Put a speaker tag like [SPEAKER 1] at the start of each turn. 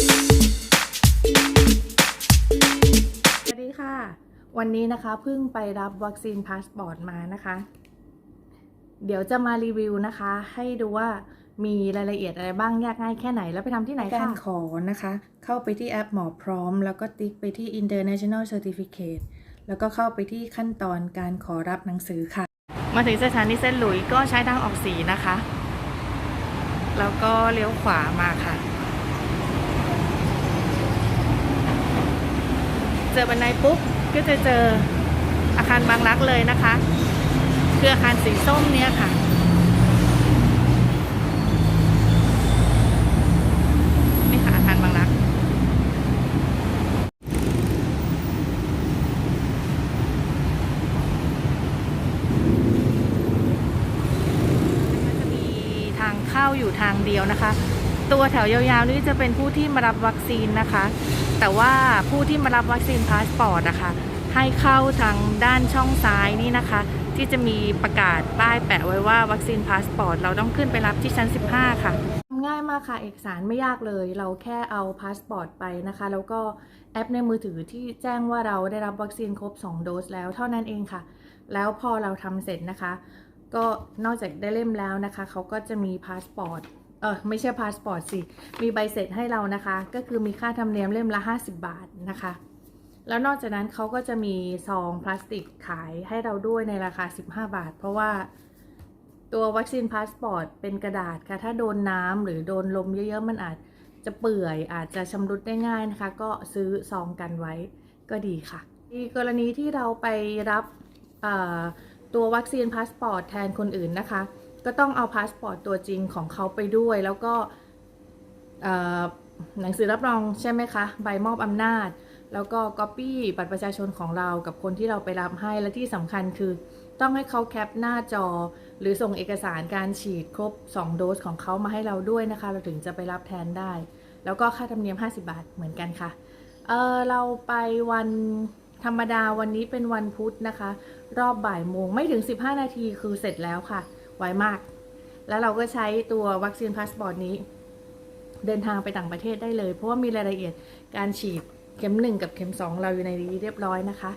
[SPEAKER 1] สวัสดีค่ะ วันนี้นะคะเพิ่งไปรับวัคซีนพาสปอร์ตมานะคะ เดี๋ยวจะมารีวิวนะคะ ให้ดูว่ามีรายละเอียดอะไรบ้างยากง่ายแค่ไหน แล้วไปทำที่ไหน
[SPEAKER 2] กา
[SPEAKER 1] ค่ะ
[SPEAKER 2] รขอนะคะ เข้าไปที่แอปหมอพร้อม แล้วก็ติ๊กไปที่ International Certificate แล้วก็เข้าไปที่ขั้นตอนการขอรับหนังสือค่ะ
[SPEAKER 1] มาถึงสถานีเส้นหลุยส์ก็ใช้ทางออกสีนะคะ แล้วก็เลี้ยวขวามาค่ะ เจ อบันไดปุ๊บก็จะเจออาคารบางรักเลยนะคะคืออาคารสีส้มเนี่ยค่ะ นี่ค่ะอาคารบางรัก จะมีทางเข้าอยู่ทางเดียวนะคะ ตัวแถวยาวๆนี่จะเป็นผู้ที่มารับวัคซีนนะคะ แต่ว่าผู้ที่มารับวัคซีนพาสปอร์ตนะคะให้เข้าทางด้านช่องซ้ายนี่นะคะ ที่จะมีประกาศป้ายแปะไว้ว่าวัคซีนพาสปอร์ตเราต้องขึ้นไปรับที่ชั้น 15 ค่ะง่ายมากค่ะ เอกสารไม่ยากเลย เราแค่เอาพาสปอร์ตไปนะคะ แล้วก็แอปในมือถือที่แจ้งว่าเราได้รับวัคซีนครบ 2 โดสแล้วเท่านั้นเองค่ะ แล้วพอเราทำเสร็จนะคะ ก็นอกจากได้เล่มแล้วนะคะ เขาก็จะมีพาสปอร์ต เออไม่ใช่พาสปอร์ตสิ มีใบเสร็จให้เรานะคะ ก็คือมีค่าธรรมเนียมเล่มละ 50 บาทนะคะ แล้วนอกจากนั้นเขาก็จะมีซองพลาสติกขายให้เราด้วยในราคา 15 บาท เพราะว่าตัววัคซีนพาสปอร์ตเป็นกระดาษค่ะ ถ้าโดนน้ำหรือโดนลมเยอะๆ มันอาจจะเปื่อย อาจจะชำรุดได้ง่ายนะคะ ก็ซื้อซองกันไว้ก็ดีค่ะในกรณีที่เราไปรับตัววัคซีนพาสปอร์ตแทนคนอื่นนะคะ ก็ต้องเอาพาสปอร์ตตัวจริงของเขาไปด้วย แล้วก็หนังสือรับรองใช่ไหมคะ ใบมอบอำนาจ แล้วก็ก๊อปปี้บัตรประชาชนของเรากับคนที่เราไปรับให้และที่สำคัญคือ ต้องให้เขาแคปหน้าจอ หรือส่งเอกสารการฉีดครบ 2 โดสของเขามาให้เราด้วยนะคะ เราถึงจะไปรับแทนได้ แล้วก็ค่าธรรมเนียม 50 บาทเหมือนกันค่ะเออเราไปวันธรรมดาวันนี้เป็นวันพุธนะคะ รอบบ่ายโมงไม่ถึง 15 นาทีคือเสร็จแล้วค่ะ ไวมาก แล้วเราก็ใช้ตัววัคซีนพาสปอร์ตนี้ เดินทางไปต่างประเทศได้เลย เพราะว่ามีรายละเอียดการฉีดเข็ม 1 กับเข็ม 2 เราอยู่ในนี้เรียบร้อยนะคะ